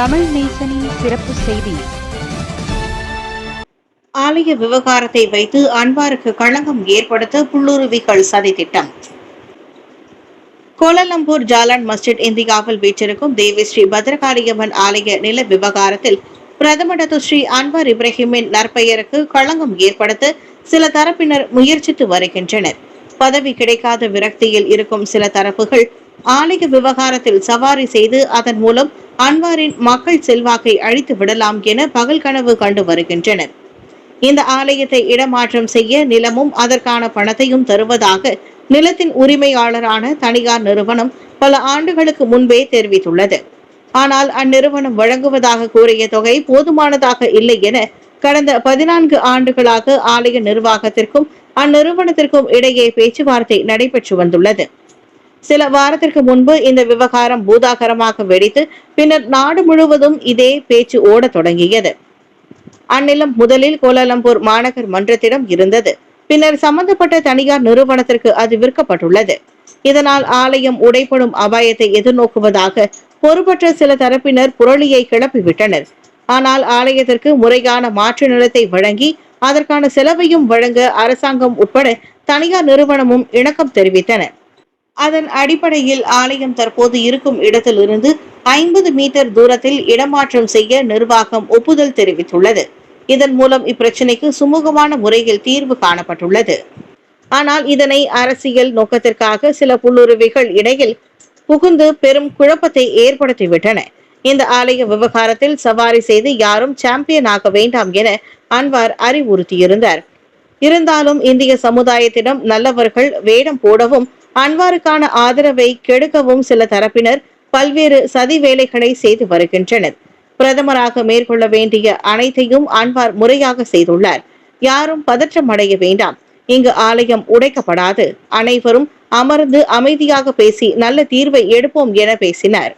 தமிழ் நேசனின் சிறப்பு செய்தி. ஆலய விவகாரத்தை வைத்து அன்பாருக்கு களங்கம் ஏற்படுத்த புல்லுருவிகள் சதி திட்டம். கோலாலம்பூர் ஜாலான் மஸ்ஜித் இந்தியாவில் வீற்றிருக்கும் தேவி ஸ்ரீ பத்ரகாளியம்மன் ஆலய நில விவகாரத்தில் பிரதமரது ஸ்ரீ அன்வார் இப்ராஹிமின் நற்பெயருக்கு களங்கம் ஏற்படுத்த சில தரப்பினர் முயற்சித்து வருகின்றனர். பதவி கிடைக்காத விரக்தியில் இருக்கும் சில தரப்புகள் ஆலய விவகாரத்தில் சவாரி செய்து அதன் மூலம் அன்வாரின் மக்கள் செல்வாக்கை அழித்து விடலாம் என பகல் கனவு கண்டு வருகின்றனர். இந்த ஆலயத்தை இடமாற்றம் செய்ய நிலமும் அதற்கான பணத்தையும் தருவதாக நிலத்தின் உரிமையாளரான தனியார் நிறுவனம் பல ஆண்டுகளுக்கு முன்பே தெரிவித்துள்ளது. ஆனால் அந்நிறுவனம் வழங்குவதாக கூறிய தொகை போதுமானதாக இல்லை என கடந்த பதினான்கு ஆண்டுகளாக ஆலய நிர்வாகத்திற்கும் அந்நிறுவனத்திற்கும் இடையே பேச்சுவார்த்தை நடைபெற்று வந்துள்ளது. சில வாரத்திற்கு முன்பு இந்த விவகாரம் பூதாகரமாக வெடித்து பின்னர் நாடு முழுவதும் இதே பேச்சு ஓட தொடங்கியது. அந்நிலம் முதலில் கோலாலம்பூர் மாநகர் மன்றத்திடம் இருந்தது. பின்னர் சம்பந்தப்பட்ட தனியார் நிறுவனத்திற்கு அது விற்கப்பட்டுள்ளது. இதனால் ஆலயம் உடைப்படும் அபாயத்தை எதிர்நோக்குவதாக பொறுப்பற்ற சில தரப்பினர் புரளியை கிளப்பிவிட்டனர். ஆனால் ஆலயத்திற்கு முறையான மாற்று நிலத்தை வழங்கி அதற்கான செலவையும் வழங்க அரசாங்கம் உட்பட தனியார் நிறுவனமும் இணக்கம் தெரிவித்தன. அதன் அடிப்படையில் ஆலயம் தற்போது இருக்கும் இடத்திலிருந்து ஐம்பது மீட்டர் தூரத்தில் இடமாற்றம் செய்ய நிர்வாகம் ஒப்புதல் தெரிவித்துள்ளது. இதன் மூலம் இப்பிரச்சினைக்கு சுமூகமான முறையில் தீர்வு காணப்பட்டுள்ளது. ஆனால் இதனை அரசியல் நோக்கத்திற்காக சில புல்லுருவிகள் இடையில் புகுந்து பெரும் குழப்பத்தை ஏற்படுத்திவிட்டன. இந்த ஆலய விவகாரத்தில் சவாரி செய்து யாரும் சாம்பியன் ஆக வேண்டாம் என அன்வார் அறிவுறுத்தியிருந்தார். இருந்தாலும் இந்திய சமுதாயத்திடம் நல்லவர்கள் வேடம் போடவும் அன்வாருக்கான ஆதரவை கெடுக்கவும் சில தரப்பினர் பல்வேறு சதி வேலைகளை செய்து வருகின்றனர். பிரதமராக மேற்கொள்ள வேண்டிய அனைத்தையும் அன்வார் முறையாக செய்துள்ளார். யாரும் பதற்றம் அடைய வேண்டாம். இங்கு ஆலயம் உடைக்கப்படாது. அனைவரும் அமர்ந்து அமைதியாக பேசி நல்ல தீர்வை எடுப்போம் என பேசினார்.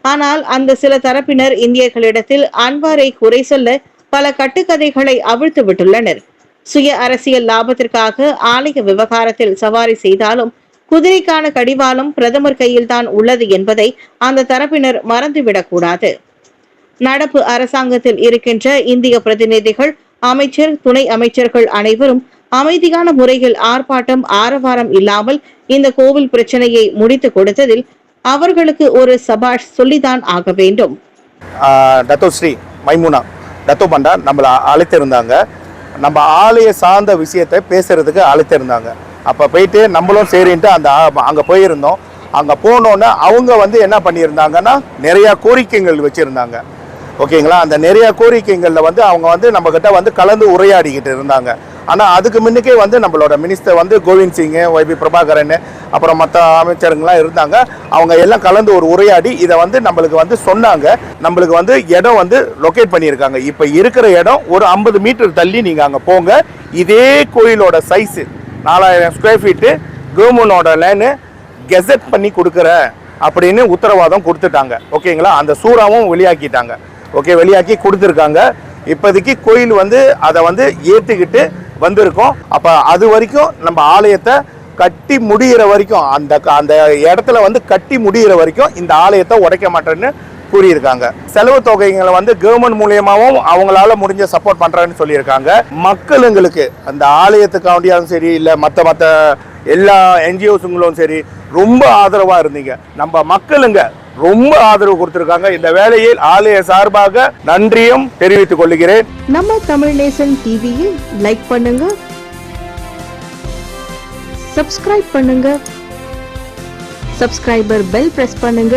ஆனால் அந்த சில தரப்பினர் இந்தியர்களிடத்தில் அன்வாரை குறை சொல்ல பல கட்டுக்கதைகளை அவிழ்த்து விட்டுள்ளனர். சுய அரசியல் லாபத்திற்காக ஆலய விவகாரத்தில் சவாரி செய்தாலும் குதிரைக்கான கடிவாளம் பிரதமர் கையில்தான் உள்ளது என்பதை அந்த தரப்பினர் மறந்துவிடக்கூடாது. நடப்பு அரசாங்கத்தில் இருக்கின்ற இந்திய பிரதிநிதிகள் அமைச்சர் துணை அமைச்சர்கள் அனைவரும் அமைதியான முறையில் ஆர்ப்பாட்டம் ஆரவாரம் இல்லாமல் இந்த கோவில் பிரச்சனையை முடித்து கொடுத்ததில் அவர்களுக்கு ஒரு சபாஷ் சொல்லிதான் ஆக வேண்டும். Dato Sri Maimuna Dato Panda நம்மளை அழைத்திருந்தாங்க. நம்ம ஆலய சார்ந்த விஷயத்தை பேசுறதுக்கு அழைத்திருந்தாங்க. அப்போ போயிட்டு நம்மளும் சரின்ட்டு அந்த அங்கே போயிருந்தோம். அங்கே போனோன்னே அவங்க வந்து என்ன பண்ணியிருந்தாங்கன்னா நிறையா கோரிக்கைகள் வச்சுருந்தாங்க. ஓகேங்களா? அந்த நிறையா கோரிக்கைகளில் வந்து அவங்க வந்து நம்மக்கிட்ட வந்து கலந்து உரையாடிக்கிட்டு இருந்தாங்க. ஆனால் அதுக்கு முன்னுக்கே வந்து நம்மளோட மினிஸ்டர் வந்து கோவிந்த் சிங் ஒய்பி பிரபாகரன் அப்புறம் மற்ற அமைச்சருங்களாம் இருந்தாங்க. அவங்க எல்லாம் கலந்து ஒரு உரையாடி இதை வந்து நம்மளுக்கு வந்து சொன்னாங்க. நம்மளுக்கு வந்து இடம் வந்து லொக்கேட் பண்ணியிருக்காங்க. இப்போ இருக்கிற இடம் ஒரு ஐம்பது மீட்டர் தள்ளி நீங்கள் அங்கே போங்க. இதே கோயிலோட சைஸு நாலாயிரம் ஸ்கொயர் ஃபீட்டு கவர்மெண்டோட லேனு கெசட் பண்ணி கொடுக்குறேன் அப்படின்னு உத்தரவாதம் கொடுத்துட்டாங்க. ஓகேங்களா? அந்த சூறாவும் வெளியாக்கிட்டாங்க. ஓகே வெளியாக்கி கொடுத்துருக்காங்க. இப்போதைக்கு கோயில் வந்து அதை வந்து ஏற்றுக்கிட்டு வந்திருக்கோம். அப்போ அது வரைக்கும் நம்ம ஆலயத்தை கட்டி முடிகிற வரைக்கும் அந்த அந்த இடத்துல வந்து கட்டி முடிகிற வரைக்கும் இந்த ஆலயத்தை உடைக்க மாட்டேன்னு கூறியிருக்காங்க. செலவு தொகைகளை வந்து கவர்மெண்ட் மூலியமாகவும் அவங்களால முடிஞ்ச சப்போர்ட் பண்றேன்னு சொல்லியிருக்காங்க. மக்களுங்களுக்கு அந்த ஆலயத்துக்காண்டியாலும் சரி இல்லை மற்ற மற்ற எல்லா என்ஜிஓஸுங்களும் சரி ரொம்ப ஆதரவா இருந்தீங்க. நம்ம மக்களுங்க ரொம்ப ஆதரவு கொடுத்திருக்காங்க. இந்த வேலையில் ஆலய சார்பாக நன்றியும் தெரிவித்துக் கொள்கிறேன். நம்ம தமிழ் நேசன் டிவியில் லைக் பண்ணுங்க. சப்ஸ்கிரைப் பண்ணுங்க. சப்ஸ்கிரைபர் பெல் பிரஸ் பண்ணுங்க.